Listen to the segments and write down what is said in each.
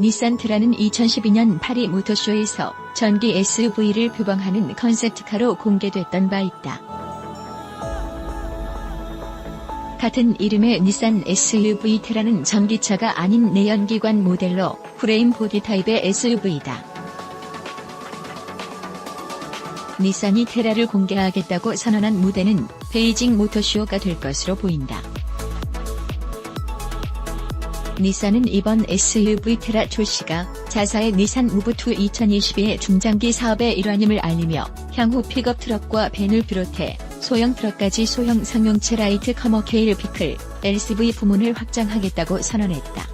닛산 테라는 2012년 파리 모터쇼에서 전기 SUV를 표방하는 컨셉트카로 공개됐던 바 있다. 같은 이름의 닛산 SUV 테라는 전기차가 아닌 내연기관 모델로 프레임 보디 타입의 SUV다. 닛산이 테라를 공개하겠다고 선언한 무대는 베이징 모터쇼가 될 것으로 보인다. 닛산은 이번 SUV 테라 출시가 자사의 닛산 무브2 2022의 중장기 사업의 일환임을 알리며 향후 픽업 트럭과 밴을 비롯해 소형 트럭까지 소형 상용차 라이트 커머 케일 피클, LCV 부문을 확장하겠다고 선언했다.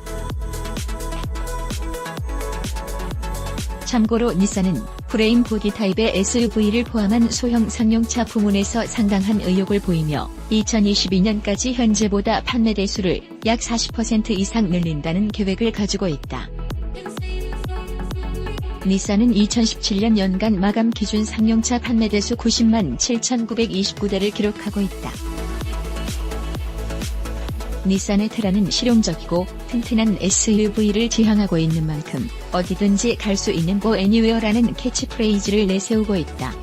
참고로 닛산은 프레임 보디 타입의 SUV를 포함한 소형 상용차 부문에서 상당한 의욕을 보이며 2022년까지 현재보다 판매 대수를 약 40% 이상 늘린다는 계획을 가지고 있다. 닛산은 2017년 연간 마감 기준 상용차 판매 대수 90만 7,929대를 기록하고 있다. 닛산의 테라는 실용적이고 튼튼한 SUV를 지향하고 있는 만큼 어디든지 갈 수 있는 고 애니웨어라는 캐치프레이즈를 내세우고 있다.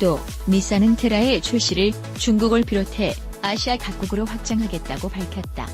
또 닛산은 테라의 출시를 중국을 비롯해 아시아 각국으로 확장하겠다고 밝혔다.